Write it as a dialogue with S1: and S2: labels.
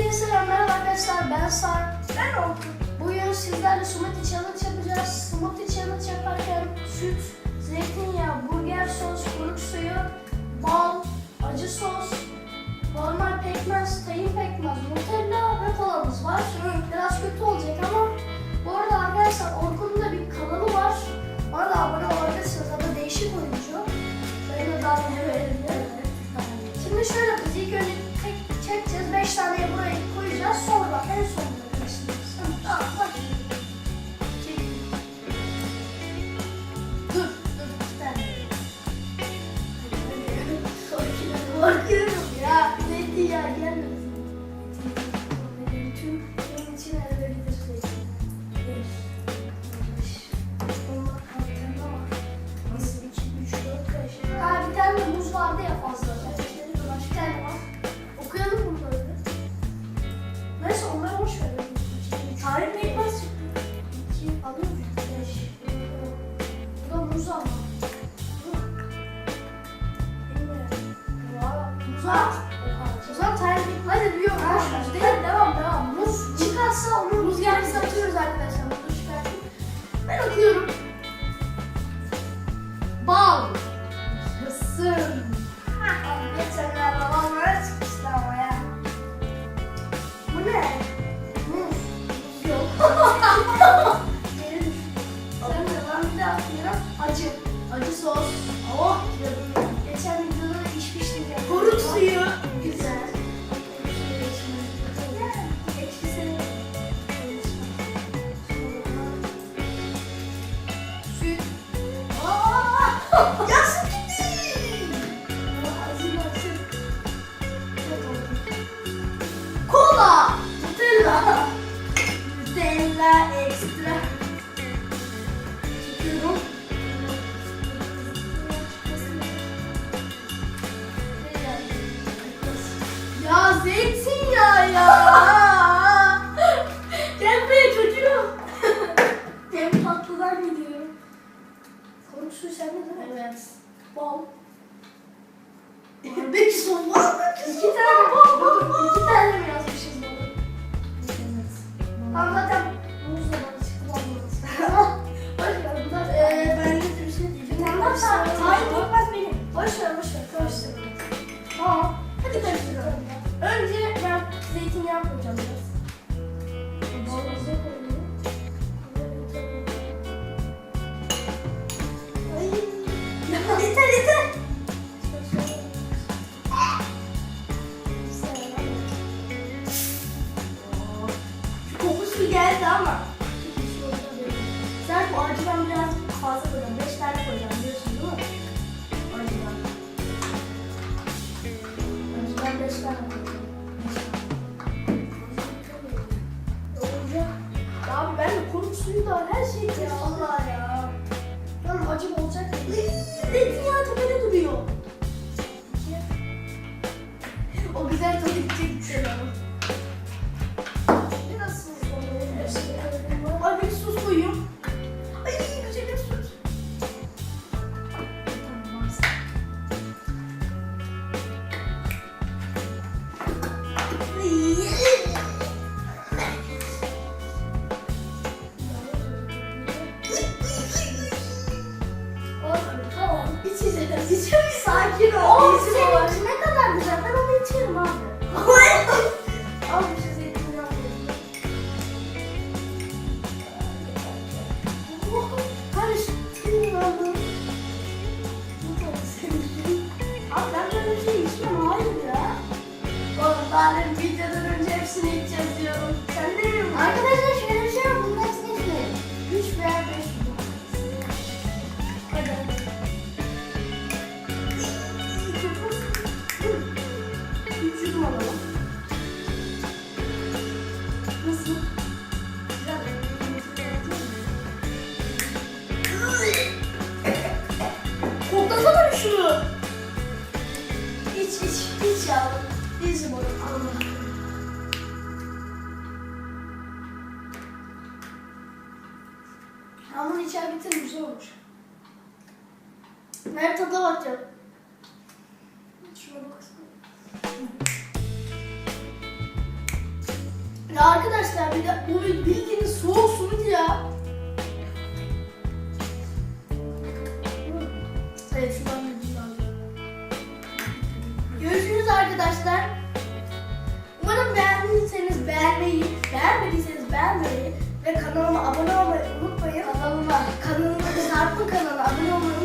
S1: Hepinize merhaba arkadaşlar ben Sar.
S2: Ben Orkun.
S1: Bugün sizlerle smoothie challenge yapacağız. Smoothie challenge yaparken süt, zeytinyağı, burger sos, kuru Look Uzat. Uzat. Hayır. Hayır yok. Hayır. Devam devam. Muz çıkarsa onu Mais ils sont morts, ama çok bir şey olacak. Sen bu acıdan biraz fazla koyacağım. Beş tane koyacağım biliyorsun değil mi? Acıdan. Acıdan beş tane koyacağım. Abi ben de kuru suyu da her şey ya Allah ya. Tamam acım olacak. Zeytinyağı tepede duruyor. O güzel tadı gidecek bir şey alırım. Pizza'dan önce hepsini içeceğiz diyorum. Sen de yiyorum.
S2: Arkadaşlar şöyle bir şey var. Bunun hepsini içmeyelim.
S1: Üç veya beş Hadi. Üç yudum alalım. Nasıl? Koklasana şunu. İç iç iç yavrum. Visible armor. Ama içeri bitir güzel olur. Ya arkadaşlar bir de bu bildiğiniz soğuk suydu ya. Arkadaşlar. Umarım beğendiyseniz beğenmeyi, beğenmediyseniz beğenmeyi ve kanalıma abone olmayı unutmayın. Kanalıma, kanalıma, Sarp'ın kanalına abone olmayı